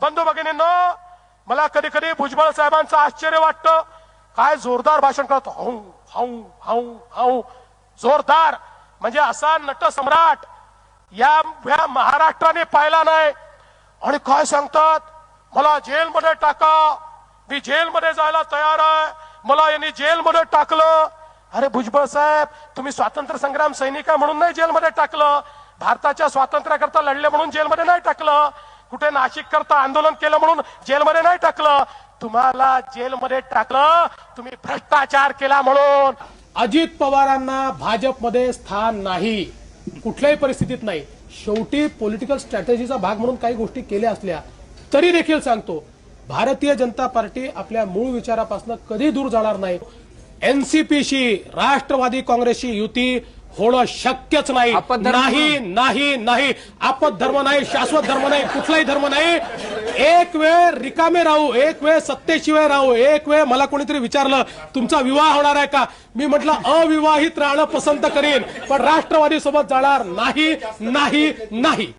बंधू भगिनींनो मला कधी कधी भुजबळ साहेबांचं आश्चर्य वाटतं. काय जोरदार भाषण करत हाऊ हाऊ हाऊ हाऊ जोरदार. म्हणजे असा नट सम्राट या या महाराष्ट्राने पाहिला नाही. आणि काय सांगतात? मला जेलमध्ये टाका. मी जेलमध्ये जायला तयार आहे. मला यांनी जेलमध्ये टाकलं. अरे भुजबळ साहेब तुम्ही स्वातंत्र्य संग्राम सैनिक आहे म्हणून नाही जेलमध्ये टाकलं. भारताच्या स्वातंत्र्याकरता लढले म्हणून जेलमध्ये नाही टाकलं. कुठे नाशिक करता आंदोलन केलं म्हणून जेलमध्ये नाही टाकलं? तुम्हाला जेलमध्ये टाकलं तुम्ही भ्रष्टाचार केला म्हणून. अजित पवारांना भाजपमध्ये स्थान नाही. कुठल्याही परिस्थितीत नाही. शेवटी पॉलिटिकल स्ट्रॅटेजीचा भाग म्हणून काही गोष्टी केल्या असल्या तरी देखील सांगतो भारतीय जनता पार्टी आपल्या मूळ विचारापासून कधी दूर जाणार नाही. एनसीपीशी राष्ट्रवादी काँग्रेसची युती होणं शक्यच नाही. नाही नाही नाही. आपत धर्म नाही शाश्वत धर्म नाही कुठलाही धर्म नाही. एक वेळ रिकामे राहू एक वेळ सत्तेशिवाय राहू एक वेळ मला कोणीतरी विचारलं तुमचा विवाह होणार आहे का? मी म्हटलं अविवाहित राहणं पसंत करेन पण राष्ट्रवादी सोबत जाणार नाही नाही नाही.